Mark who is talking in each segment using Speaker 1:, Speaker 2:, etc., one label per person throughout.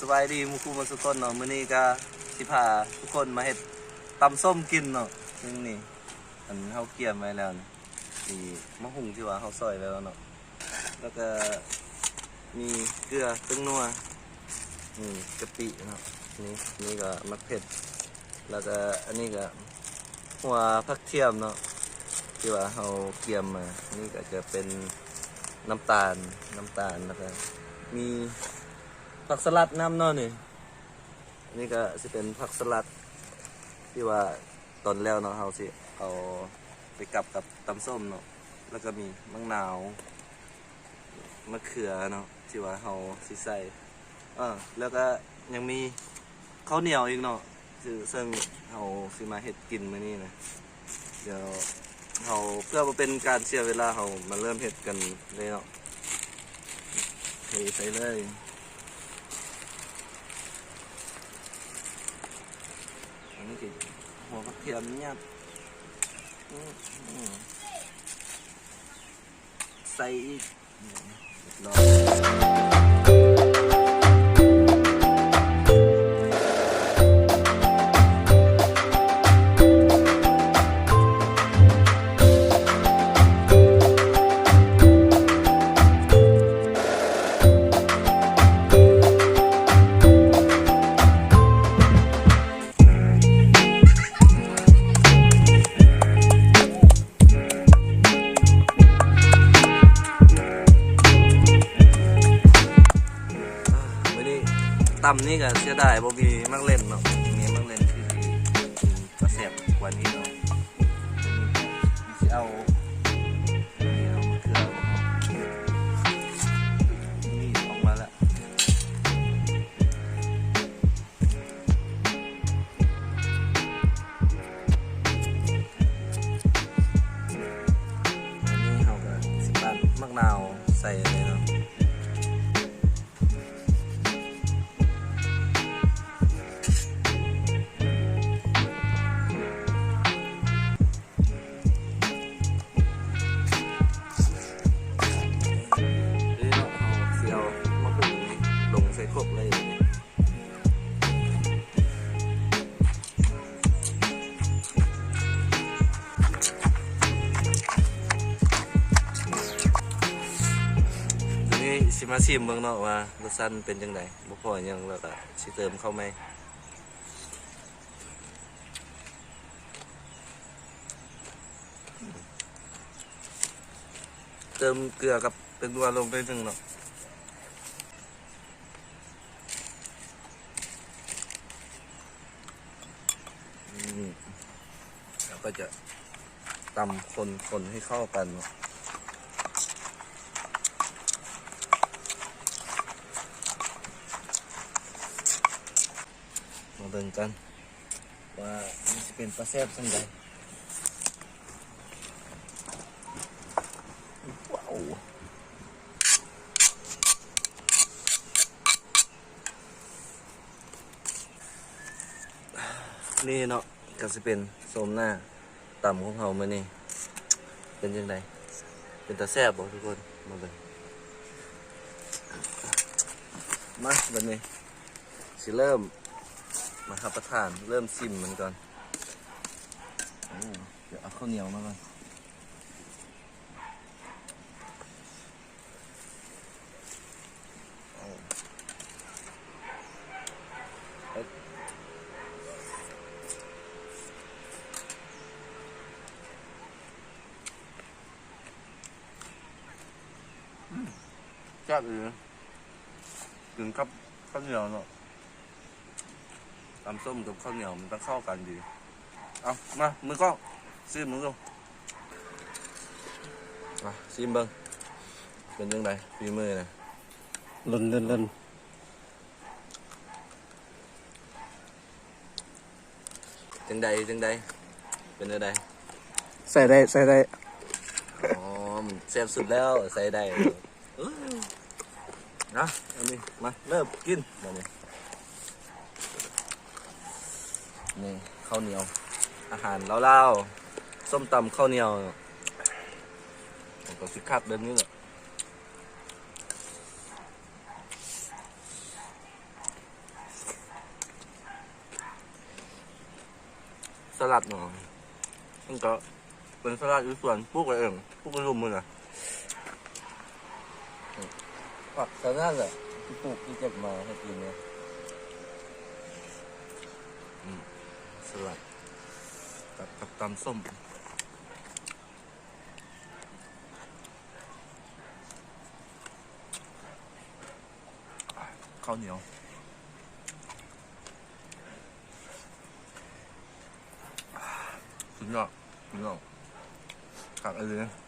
Speaker 1: สบายดีมุคูมาสุกคนเนาะมื้อนี้ก็สิพาทุกคนมาเฮ็ดตำส้มกินเนาะซึ่งนี่อันเฮาเกี่ยมไว้แล้วนี่มะฮุงที่ว่าเฮาซอยไว้แล้วเนาะแล้วก็มีเกลือตึงนัวนี่กะปิเนาะนี่นี่ก็มะเผ็ด แล้วก็อันนี้ก็หัวผักเทียมเนาะที่ว่าเฮาเกี่ยมมานี่ก็จะเป็นน้ำตาลน้ำตาลแล้วก็มี ผักสลัดน้ำเนาะนี่นี่ก็สิเป็นผักสลัดที่ว่าตอนแล้วเนาะเฮาสิเอาไปกับกับตำส้มเนาะแล้วก็มีมะนาวมะเขือเนาะที่ว่าเฮาสิใส่เออแล้วก็ยังมีข้าวเหนียวอีกเนาะคือซึ่งเราสิมาเห็ดกินมื้อนี้นะเดี๋ยวเราเพื่อบ่เป็นการเสียเวลาเรามาเริ่มเห็ดกันเลยเนาะเทใส่เลย นี่กินหัวกระเทียมเนี่ยใส่อีกเรียบร้อย ต่ำนี่ก็เสียดายบ่มีมักเล่นเนาะมีมักเล่นคือก็แซ่บกว่านี้เนาะสิเอานี่เอามะเขือบ่เอานี่ออกมาแล้วนี่เราก็สิปั่นมะนาวใส่เลยเนาะ ครบเลยนี่สิมาชิมเบิ่งนาะว่ารสซันเป็นจังไดบ่พอยังแล้วก็สิเติมเข้าไหมเติมเกลือกับเป็นตัวลงไปหนึ่งเนาะอืมแล้วก็จะ ตำคนคนให้เข้ากัน มาเบิ่งกัน ว่ามันจะเป็นปลาแซ่บสังใดว้าวนี่เนาะก็จะเป็นโซมหน้า ต่ำของเขามานี่เป็นยังไงเป็นตาแซ่บบ่ทุกคนมาเลยมาบันนี้สิเริ่มมารับประทานเริ่มชิมมันก่อนอเดี๋ยวเอาข้าวเหนียวมาก่อนเอาเอ้ย แซ่บอยู่นะกินกับข้าวเหนียวเนาะตำส้มกับข้าวเหนียวมันต้องเข้ากันดี เอามามือกล้องซีมมือกล้องมาซีมเบิ้งเป็นยังไงฝีมือนะ
Speaker 2: ลุนลุนลุน
Speaker 1: จังใดจังใดเป็นยังไง
Speaker 2: ใส่ได้ใส่ได้
Speaker 1: อ๋อมันแซ่บสุดแล้วใส่ได้ นะอันนี้มาเริ่มกินมาเนี่ยนี่ข้าวเหนียว อาหารเล่าๆส้มตำข้าวเหนียวผมก็สิคาดเดินนี้แหละสลัดหน่อยมันก็เป็นสลัดอยู่ส่วนปลูกเองพวกกระมมือนะ ผักสลัดแหละที่ปลูกที่เก็บมาให้กินเนี่ยอืมสลัดกับกับตำส้ม ข้าวเหนียวสุดยอดสุดยอดขักอะไรเนี่ยดีเลย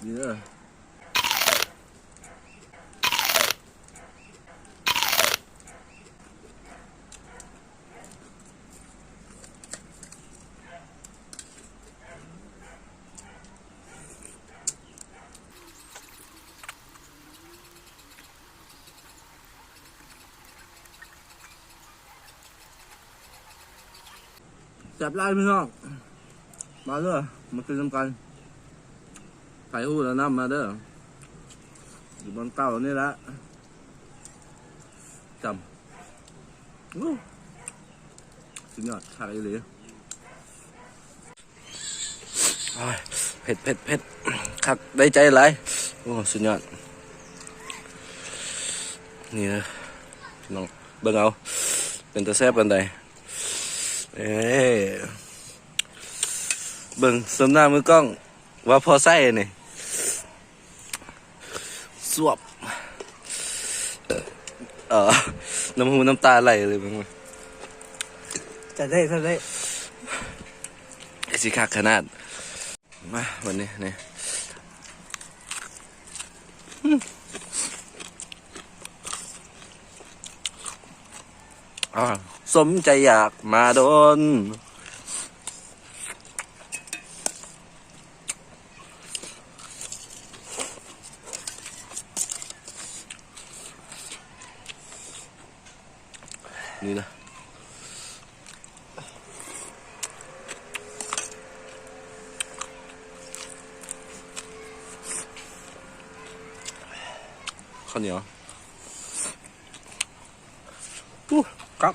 Speaker 1: จับไล่พี่น้องมาเด้อมากินน้ำกันไข่หูแล้วน้ำมาเด้ออยู่บนเตานี่ละจำอู้สุดยอดขาดอีหลีอ้ยเผ็ดเผ็ดเผ็ดคักได้ใจหลายโอ้สุดยอด นี่นะพี่น้องเบิ่งเอา เป็นตัวแซ่บกันใดเอ้เบิ่งสมหน้ามือกล้อง ว่าพอไส้นี่ส วบเออน้ำหูน้ำตาไหลเลยมึง
Speaker 2: จะได้จะได้
Speaker 1: ไอ้สิคักขนาด มาวันนี้นี่อ่าสมใจอยากมาโดน นี่นะข้าวเหนียวอู้ครับ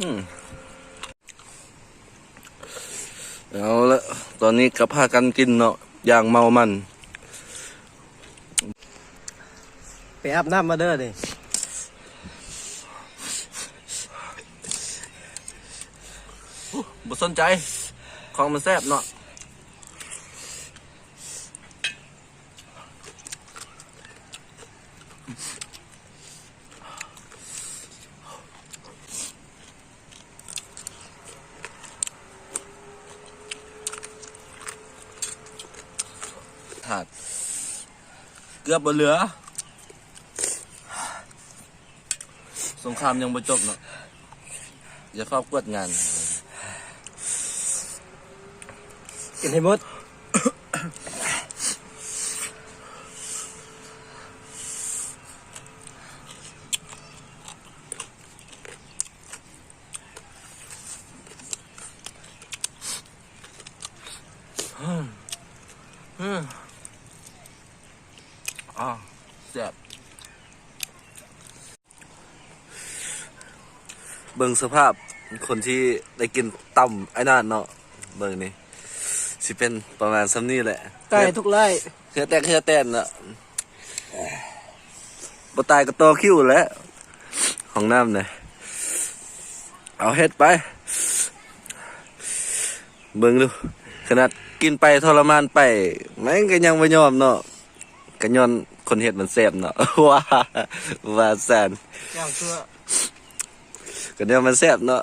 Speaker 1: อืม เอาละตอนนี้กับพากันกินเนาะอย่างเมามัน
Speaker 2: ไปอาบน้ำมาเด้อดิ
Speaker 1: บ่สนใจ ของมันแซ่บเนาะ ถาด เกือบบ่เหลือ สงครามยังบ่จบเนาะอย่าเข้ากวดงาน
Speaker 2: กินให้หมด
Speaker 1: อ่าแซ่บ เบิ่งสภาพคนที่ได้กินต่ำไอ้นั่นเนาะเบิ่งนี่สิเป็นประมาณซ้ำนี่แหละ
Speaker 2: ไก่ทุกไร่
Speaker 1: เฮือแตกเฮือแตนเนาะบ่ตายก็โตคิ้วแหล้วของน้ำเนี่ยเอาเฮ็ดไป เบิ่งดูขนาดกินไปทรมานไปแม่งก็ยังบ่ยอมเนาะก็ย้อนคนเฮ็ดมันแซ่บเนาะว่าว่าซั่น
Speaker 2: ย่างเชื่อ
Speaker 1: ก็เดี๋ยวมันแซ่บเนาะ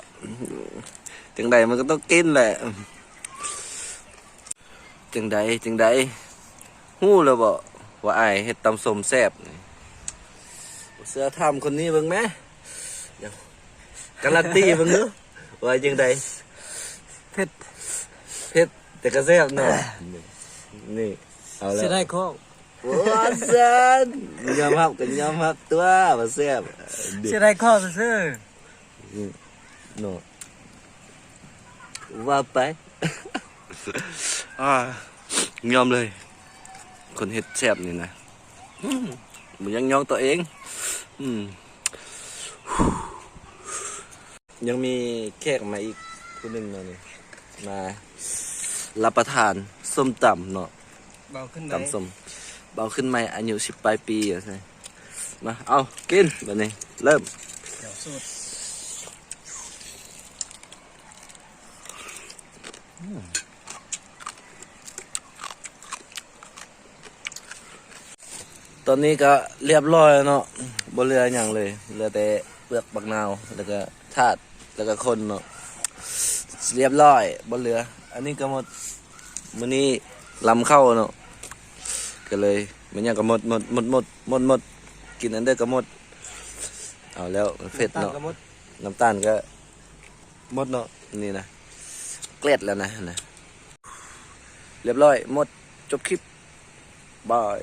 Speaker 1: จังใดมันก็ต้องกินแหละจังใดจังใดฮู้แล้วบ่ว่าอ้ายเฮ็ดตำส้มแซ่บนี่เสื้อทำคนนี้เบิ่งแหมเดี๋ยวการันตีเบิ่งเด้อว่าจังใด
Speaker 2: เผ็ด
Speaker 1: เผ็ดแต่ก็แซ่บเนาะนี่เอาแล้
Speaker 2: เสี
Speaker 1: วย
Speaker 2: ดายของ
Speaker 1: ว้าซันยอมรับกันยอมรับตัวว่าแซ่บ
Speaker 2: เสียดายของซื่อ
Speaker 1: อืมเนาะว่าไปอ่ายอมเลยคนเฮ็ดแซ่บนี่นะอืมมันยังยองตัวเองอืมยังมีแขกมาอีกคนหนึ่งเนาะนี่มารับประทานส้มตำเนาะ
Speaker 2: เบาขึ้นไหม
Speaker 1: ตำส้มเบาขึ้นไหมอายุสิบปลายปีอะใช่มาเอากินแบบนี้เริ่ม
Speaker 2: เดี๋ยวสูตร
Speaker 1: ตอนนี้ก็เรียบร้อยแล้วเนาะบ่เหลืออย่างเลยเหลือแต่เปลือกบักนาว แล้วก็ถาดแล้วก็คนเนาะเรียบร้อยบ่เหลือ อันนี้ก็หมดมื้อนี้ลำเข้าเนาะก็เลยมันยังก็หมดหมดหมดหมดหมดหมดกินอันเดอร์ก็หมด เอาแล้วเผ็ด
Speaker 2: ตาม
Speaker 1: เนาะ
Speaker 2: กระมด
Speaker 1: น้ำตาลก็หมดเนาะนี่นะ เกล็ดแล้วนะนะ เรียบร้อย หมดจบคลิปบาย